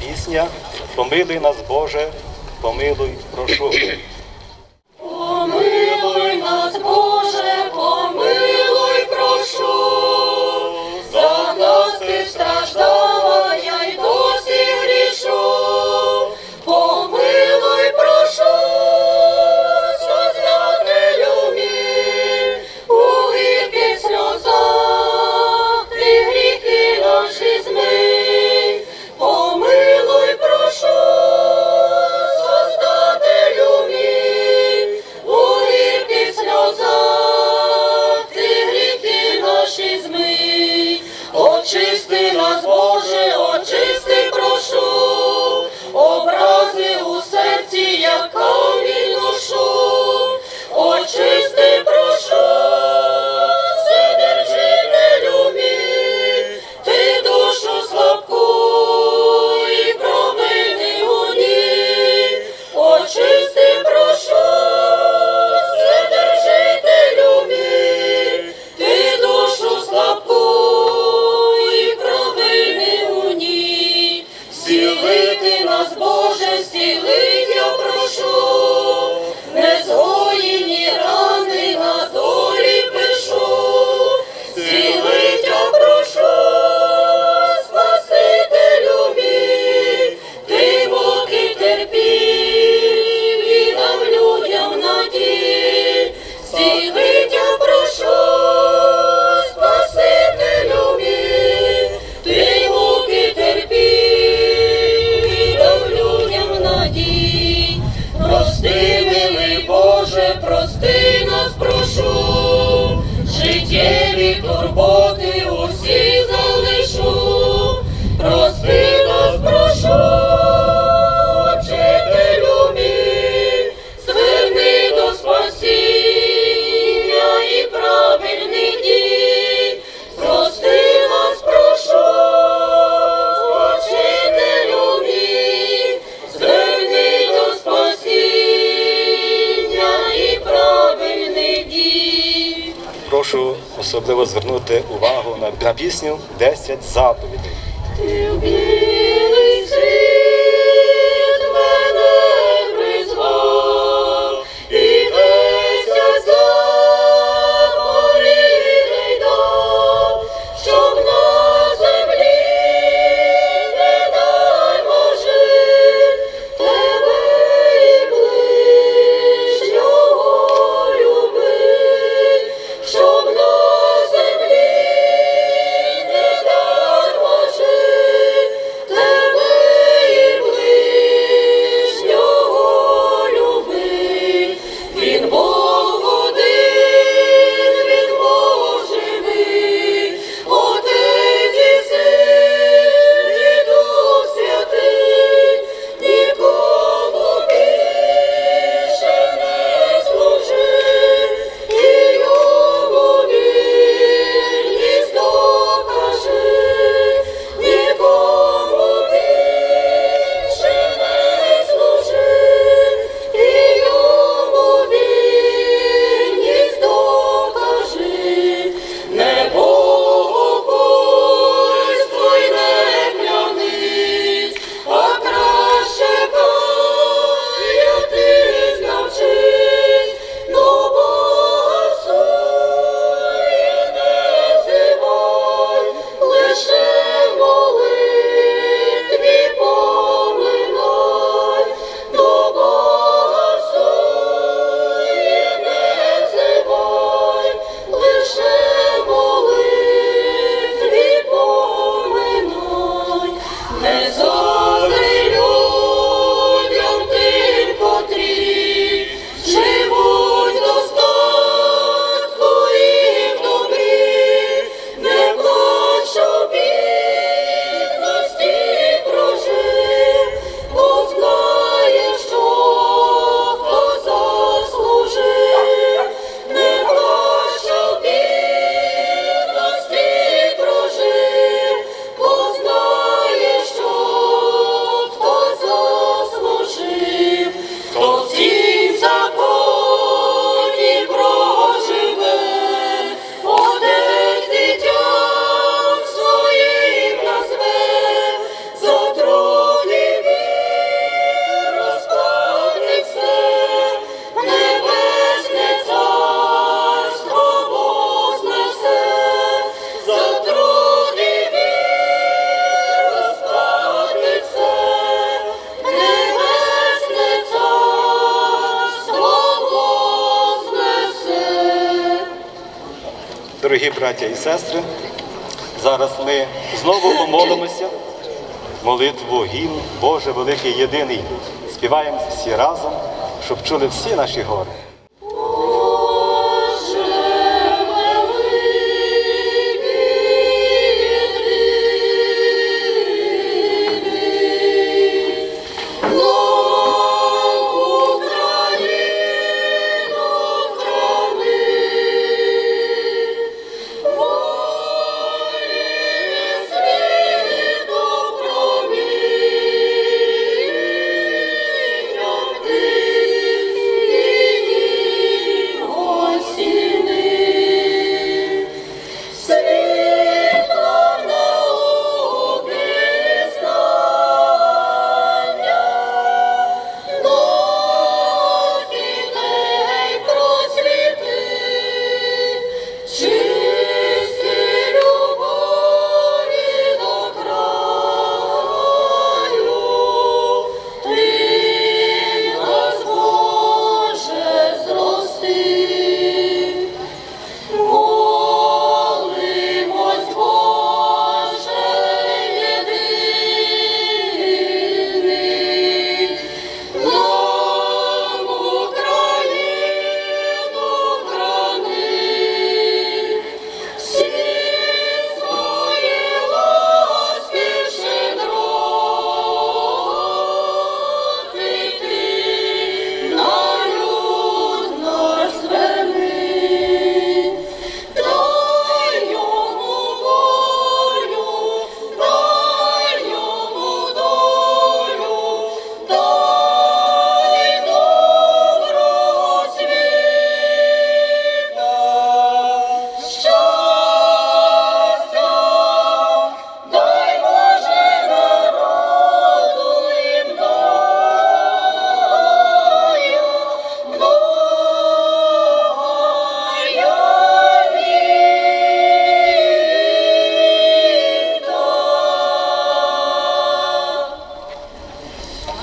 пісня Помилуй нас, Боже, помилуй, прошу. молоді, прости. особливо звернути увагу на, на пісню «10 заповідей. Браття і сестри, зараз ми знову помолимося молитву гімн Боже великий єдиний. Співаємо всі разом, щоб чули всі наші гори.